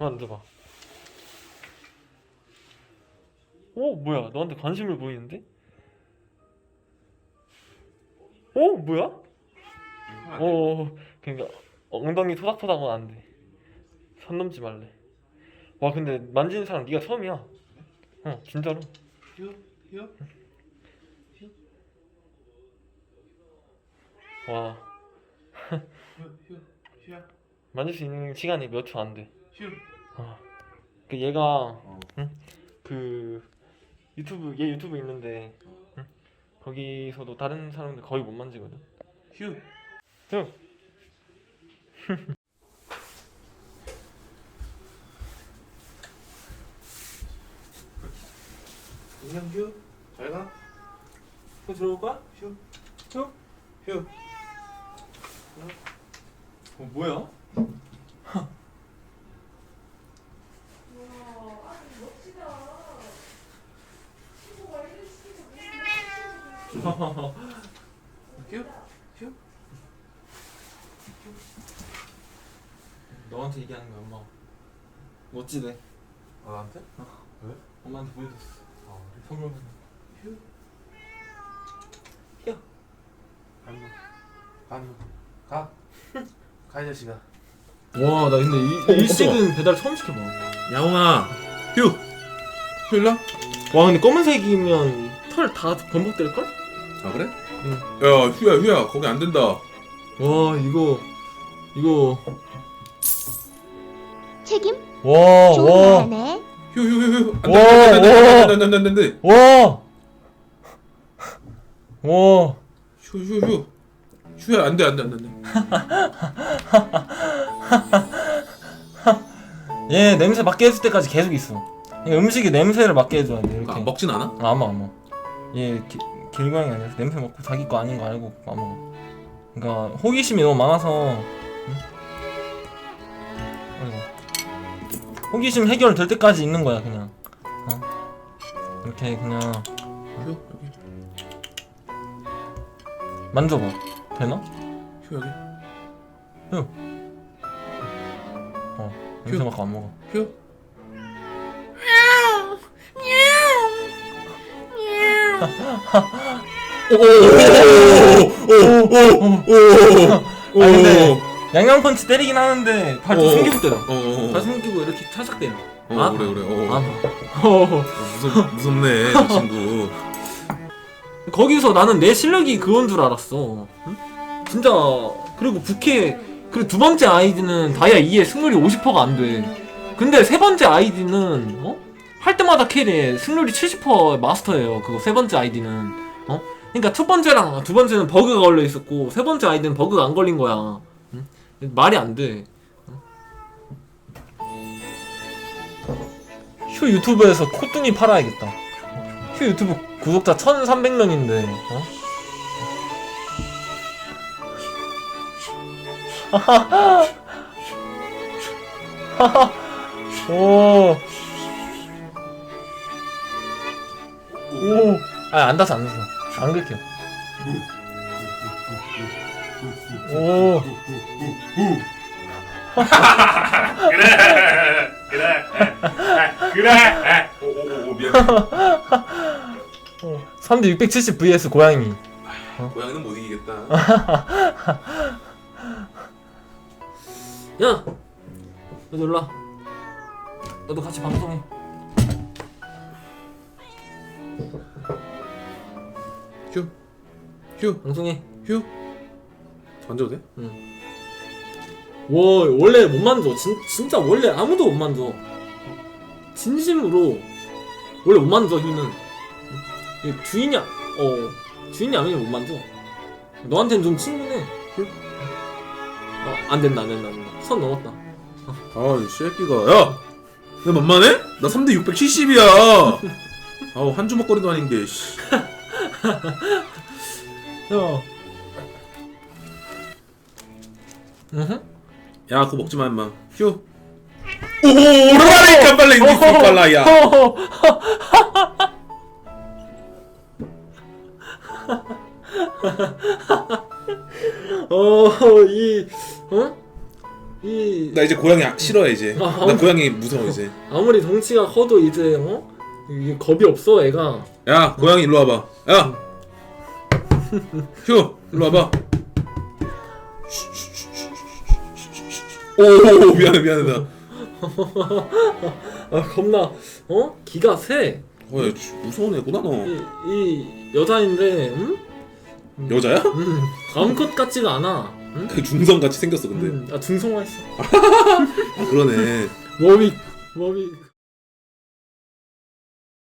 만져봐. 오 뭐야? 너한테 관심을 보이는데? 오 뭐야? 어 그러니까 엉덩이 토닥토닥은 안 돼. 선 넘지 말래. 와 근데 만지는 사람 네가 처음이야. 어 진짜로. 휴, 휴. 와 휴, 휴, 휴야. 만질 수 있는 시간이 몇 초 안 돼. 휴. 어. 그 얘가 어. 응? 그 유튜브 얘 유튜브 있는데 응? 거기서도 다른 사람들 거의 못 만지거든. 휴. 형. 인형 휴. 잘 가. 형 들어올 거야? 휴. 형? 휴. 어 뭐야? 휴. 휴. 너한테 얘기하는 거야 엄마. 멋지대. 아, 나한테? 왜? 엄마한테 보여줬어. 아, 그래? 선물. 휴. 휴. 간무. 간무. 가. 가, 이 자식아. 와 나 근데 이, 일식은 배달 처음 시켜봐. 야옹아. 휴. 휴, 일로 와. 와 근데 검은색이면 털다 범벅될 걸? 아, 그래? 응. 야, 휴야, 휴야. 거기 안 된다. 와 이거 이거 책임 와 좋아하네. 휴, 휴, 휴, 휴. 안 와, 돼, 안 돼, 안 돼, 와. 안 돼, 안 돼, 안 돼, 안 돼. 와. 와. 휴, 휴, 휴. 휴야, 안 돼, 안 돼, 안 돼, 안 돼. 얘 냄새 맡게 해줄 때까지 계속 있어. 음식이 냄새를 맡게 해줘야 돼 이렇게. 그러니까 먹진 않아? 아, 안 먹어. 얘 기- 길고양이 아니라서 냄새 맡고 자기 거 아닌 거 알고 안 먹어. 그러니까 호기심이 너무 많아서. 응? 호기심 해결 될 때까지 있는 거야 그냥. 어? 이렇게 그냥 휴, 여기. 만져봐. 되나? 휴, 여기. 어. 냄새 휴. 맡고 안 먹어. 휴. 아 근데 양양 펀치 때리긴 하는데 발도 어. 숨기고 때려. 어, 발 숨기고 이렇게 살짝 때려. 어, 아? 그래, 그래. 어. 아. 어. 무섭, 무섭네, 저 친구. 거기서 나는 내 실력이 그건 줄 알았어. 응? 진짜 그리고 부캐 그리고 두 번째 아이디는 다이아 2에 승률이 50%가 안 돼. 근데 세 번째 아이디는 어? 할 때마다 캐리해. 승률이 70% 마스터예요. 그거 세 번째 아이디는. 어? 그러니까 첫 번째랑 두 번째는 버그가 걸려 있었고 세 번째 아이디는 버그가 안 걸린 거야. 응? 말이 안 돼. 응? 휴 유튜브에서 코뚱이 팔아야겠다. 휴 유튜브 구독자 1300명인데 어? 오. 오. 아, 안 닿았어, 안 닿았어. 안 긁혀. 오. 그래! 오, 오, 오, 미안. 어. 3대 670 vs 고양이. 고양이는 못 이기겠다. 야! 너도 일로 와. 너도 같이 방송해. 휴. 휴. 방송해. 휴. 던져도 돼? 와 원래 못 만져 진, 진짜 원래 아무도 못 만져 진심으로 원래 못 만져 휴는 이게 주인이 아- 어 주인이 아니면 못 만져 너한테는 좀 친근해 휴 어, 안 된다 안 된다 안 된다 선 넘었다 아, 이 새끼가. 야! 내 만만해? 나 3대 670이야! 아우, 한 주먹거리도 아닌 게, 씨. 야 으흠 야, 그거 먹지 마, 임마. 휴. 오, 오라니까 빨리, 이 빨라, 야. 어이 어? 이 나 이제 고양이 아- 싫어해 이제 아, 나 고양이 무서워 이제 아무리 덩치가 커도 이제 어 이게 겁이 없어 애가. 야 고양이 일로 와봐. 야휴 일로 와봐. 오 미안해 미안해 나 아 겁나. 어? 기가 세. 어, 야, 씨, 무서운 애구나 너. 이, 이 여자인데 음? 여자야? 음. 암컷 같지가 않아. 음? 그 중성같이 생겼어 근데. 음, 아 중성화 했어. 아, 그러네. 워윅 워윅